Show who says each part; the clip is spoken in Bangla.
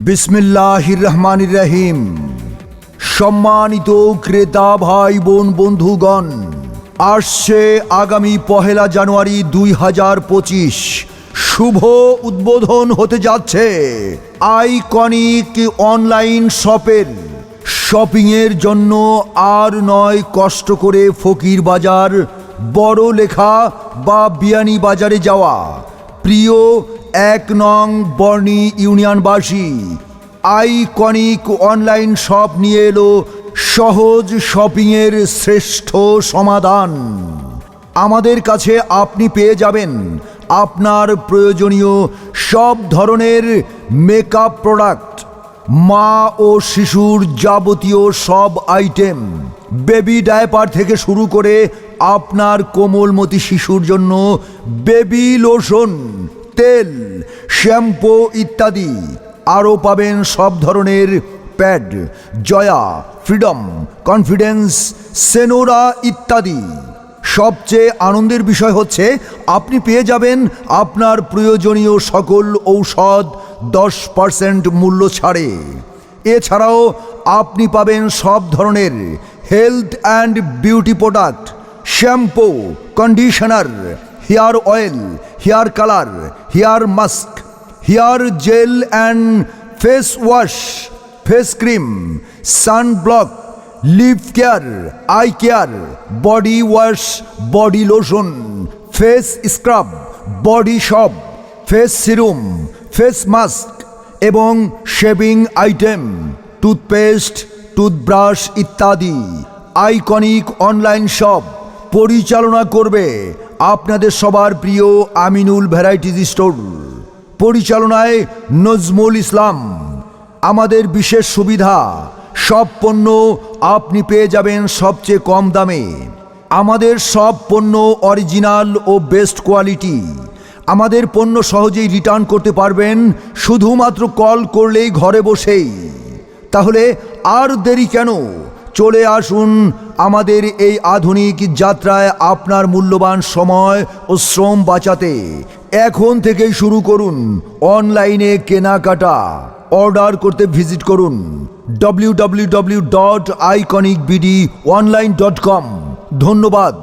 Speaker 1: বিসমিল্লাহির রহমান রহিম সম্মানিত ক্রেতা ভাই বোন বন্ধুগণ, আসছে আগামী পহেলা জানুয়ারি দুই হাজার পঁচিশ। শুভ উদ্বোধন হতে যাচ্ছে আইকনিক অনলাইন শপের। শপিংয়ের জন্য আর নয় কষ্ট করে ফকির বাজার বড় লেখা বা বিয়ানি বাজারে যাওয়া। প্রিয় এক নং বর্ণি ইউনিয়নবাসী, আইকনিক অনলাইন শপ নিয়ে এলো সহজ শপিংয়ের শ্রেষ্ঠ সমাধান। আমাদের কাছে আপনি পেয়ে যাবেন আপনার প্রয়োজনীয় সব ধরনের মেকআপ প্রোডাক্ট, মা ও শিশুর যাবতীয় সব আইটেম, বেবি ডায়পার থেকে শুরু করে আপনার কোমলমতি শিশুর জন্য বেবি লোশন, তেল, শ্যাম্পু ইত্যাদি। আরও পাবেন সব ধরনের pad, Joya, Freedom, Confidence, Senora ইত্যাদি। সবচেয়ে আনন্দের বিষয় হচ্ছে, আপনি পেয়ে যাবেন আপনার প্রয়োজনীয় সকল ঔষধ দশ পার্সেন্ট মূল্য ছাড়ে। এছাড়াও আপনি পাবেন সব ধরনের health and beauty product. Shampoo conditioner hair oil hair colour hair mask hair gel and face wash face cream sunblock lip care eye care body wash body lotion face scrub body shop face serum face mask এবং শেভিং আইটেম টুথপেস্ট টুথব্রাশ ইত্যাদি। আইকনিক অনলাইন শপ পরিচালনা করবে আপনাদের সবার প্রিয় আমিনুল ভ্যারাইটিজ স্টোর। পরিচালনায় নজমুল ইসলাম। আমাদের বিশেষ সুবিধা, সব পণ্য আপনি পেয়ে যাবেন সবচেয়ে কম দামে। আমাদের সব পণ্য অরিজিনাল ও বেস্ট কোয়ালিটি। আমাদের পণ্য সহজেই রিটার্ন করতে পারবেন, শুধুমাত্র কল করলেই ঘরে বসেই। তাহলে আর দেরি কেন? চলে আসুন আমাদের এই আধুনিক যাত্রায় আপনার মূল্যবান সময় ও শ্রম বাঁচাতে এখন থেকে শুরু করুন অনলাইনে কেনাকাটা। অর্ডার করতে ভিজিট করুন W W W dot iconic BD online dot com ধন্যবাদ।